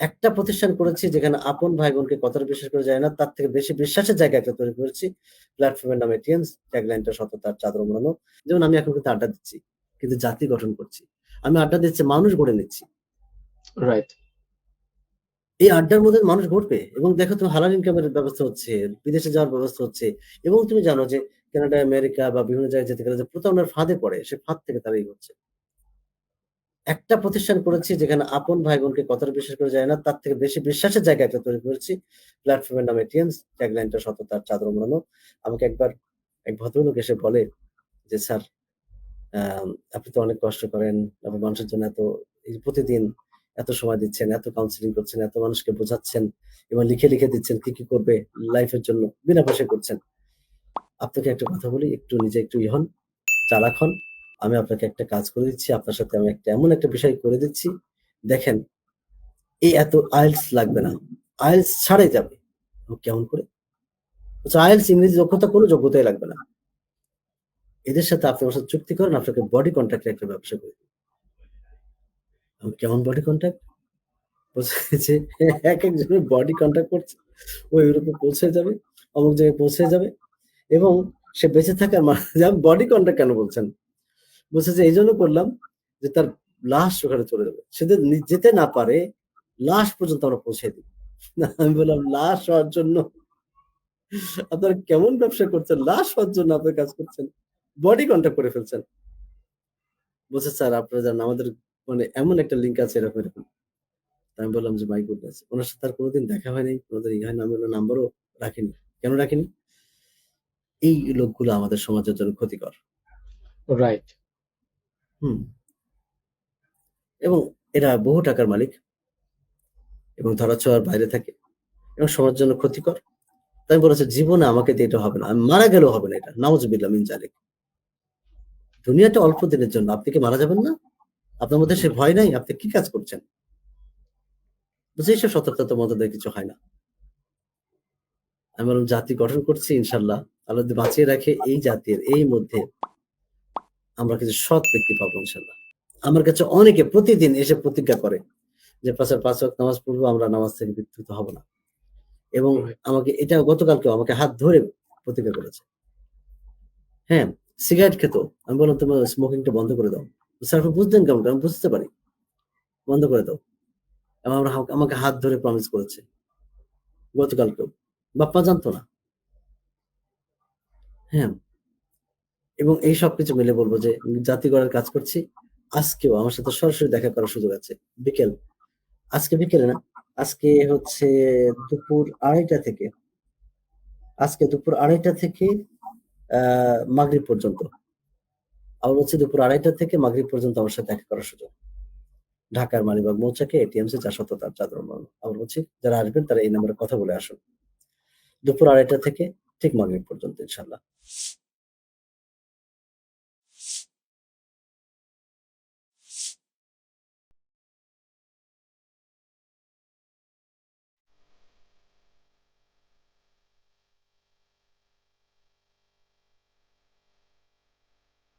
একটা প্রতিষ্ঠান করেছি যেখানে আপন ভাই-বোনকে কতটা বিশ্বাস করা যায় না, তার থেকে বেশি বিশ্বাসের জায়গা একটা তৈরি করেছি। প্ল্যাটফর্মের নাম এটিএমস, ট্যাগলাইনটা সততার চাদর মোড়ানো। যেমন আমি এখন কিন্তু আড্ডা দিচ্ছি। কিন্তু জাতি গঠন করছি। আমি আড্ডা দিচ্ছি, মানুষ গড়ে নিচ্ছি। রাইট। এই আড্ডার মধ্যে মানুষ ঘটবে এবং দেখো তুমি হালাল ইনকামের ব্যবস্থা হচ্ছে, বিদেশে যাওয়ার ব্যবস্থা হচ্ছে এবং তুমি জানো যে কানাডা, আমেরিকা বা বিভিন্ন জায়গায় যেতে গেলে যে প্রতারণার ফাঁদে পড়ে, সে ফাঁদ থেকে তারা এগোচ্ছে। একটা প্রতিষ্ঠান করেছি যেখানে আপন ভাই-বোনকে কতটা বিশ্বাস করে যায় না, তার থেকে বেশি বিশ্বাসের জায়গা একটা তৈরি করেছি। প্ল্যাটফর্মের নাম এটিএমস, ট্যাগলাইনটা সততার চাদর মোড়ানো। আমাকে একবার এক ভদ্রলোক এসে বলে যে, "স্যার, আপনি তো অনেক কষ্ট করেন। আপনি মানুষের জন্য এত প্রতিদিন এত সময় দিচ্ছেন, এত কাউন্সিলিং করছেন, এত মানুষকে বোঝাচ্ছেন এবং লিখে, লিখে দিচ্ছেন কি, কি করবে লাইফের জন্য। বিনা পয়সায় করছেন। আপনাকে একটা কথা বলি, একটু নিজে একটু ই হন, চালাক হন। আমি আপনাকে একটা কাজ করে দিচ্ছি। আপনার সাথে আমি একটা এমন একটা বিষয় করে দিচ্ছি। দেখেন, এই এত আইএলটিএস লাগবে না। আইএলটিএস ছাড়াই যাবে।" কেমন করে? বলছে, "আইএলটিএস ইংরেজি দক্ষতা কোনো যোগ্যতাই লাগবে না। এদের সাথে আপনি আমার সাথে চুক্তি করেন, আপনাকে বডি কন্ট্রাক্ট একটা ব্যবসা করে দিই।" আমি কেমন বডি কন্ট্রাক্ট? যে একেকজনের বডি কন্ট্রাক্ট করছে। ও ইউরোপে পৌঁছে যাবে, অমুক জায়গায় পৌঁছে যাবে এবং সে বেঁচে থাকার বডি কন্ট্রাক্ট কেন বলছেন? বলছে যে, এই জন্য করলাম যে তার লাশ ওখানে চলে যাবে। সে যেতে না পারে, লাশ পর্যন্ত আমরা পৌঁছে দিই।" আমি বললাম, "লাশ হওয়ার জন্য আপনারা কেমন ব্যবসা করছেন? লাশ হওয়ার জন্য আপনার কাজ করছেন। বডি কন্ট্রাক্ট করে ফেলছেন।" বলছে, "স্যার আপনারা জানেন আমাদের মানে এমন একটা লিঙ্ক আছে এরকম, এরকম।" আমি বললাম যে, "মাই গুডনেস!" ওনার সাথে আর কোনোদিন দেখা হয়নি কোনদিন ই না। আমি উনার নাম্বারও রাখিনি। কেন রাখিনি? এই লোকগুলো আমাদের সমাজের জন্য ক্ষতিকর। রাইট। হুম। এবং এরা বহু টাকার মালিক। এবং ধরা-ছোঁয়ার বাইরে থাকে এবং সমাজের জন্য ক্ষতিকর। তাই বলেছি, "জীবনে আমাকে দিয়ে এটা হবে না। আমি মারা গেলেও হবে না এটা। নাউজুবিল্লাহ মিন যালিক।" দুনিয়াটা অল্প দিনের জন্য। আপনি কি মারা যাবেন না? আপনার মধ্যে সে ভয় নাই? আপনি কি কাজ করছেন? বলছে, "এসব সতর্কতার মধ্য কিছু হয় না।" আমি বললাম, "জাতি গঠন করছি ইনশাল্লাহ আল্লাহ বাঁচিয়ে রাখে এই জাতির এই মধ্যে আমরা কিছু সৎ ব্যক্তি পাবো ইনশাআল্লাহ।" আমার কাছে অনেকে প্রতিদিন এসে প্রতিজ্ঞা করে যে, "পাঁচের ৫ ওয়াক্ত নামাজ পড়ব, আমরা নামাজ থেকে বিচ্যুত হব না।" এবং আমাকে এটা গতকালকেও আমাকে হাত ধরে প্রতিজ্ঞা করেছে। হ্যাঁ, সিগারেট খেত। আমি বললাম, "তোমার স্মোকিংটা বন্ধ করে দাও।" "স্যার বুঝলেন কেমন "আমি বুঝতে পারি। বন্ধ করে দাও।" এবং আমরা আমাকে হাত ধরে প্রমিস করেছে। গতকালকেও। বাপ-মা জানতো না। হ্যাঁ। এবং এই সবকিছু মিলে বলব যে জাতি গড়ার কাজ করছি। আজকেও আমার সাথে সরাসরি দেখা করার সুযোগ আছে। বিকেল। আজকে বিকেলে না, আজকে হচ্ছে দুপুর ২.৩০ থেকে আজকে দুপুর ২.৩০ থেকে আ মাগরিব পর্যন্ত। আবার হচ্ছে দুপুর ২.৩০ থেকে মাগরিব পর্যন্ত আমার সাথে দেখা করার সুযোগ। ঢাকার মালিবাগ মৌচাকে এটিএমসে যা সততার চাদর। আবার বলছি, যারা আসবেন তারা এই নাম্বারে কথা বলে আসুন। দুপুর ২.৩০ থেকে ঠিক মাগরিব পর্যন্ত ইনশাআল্লাহ।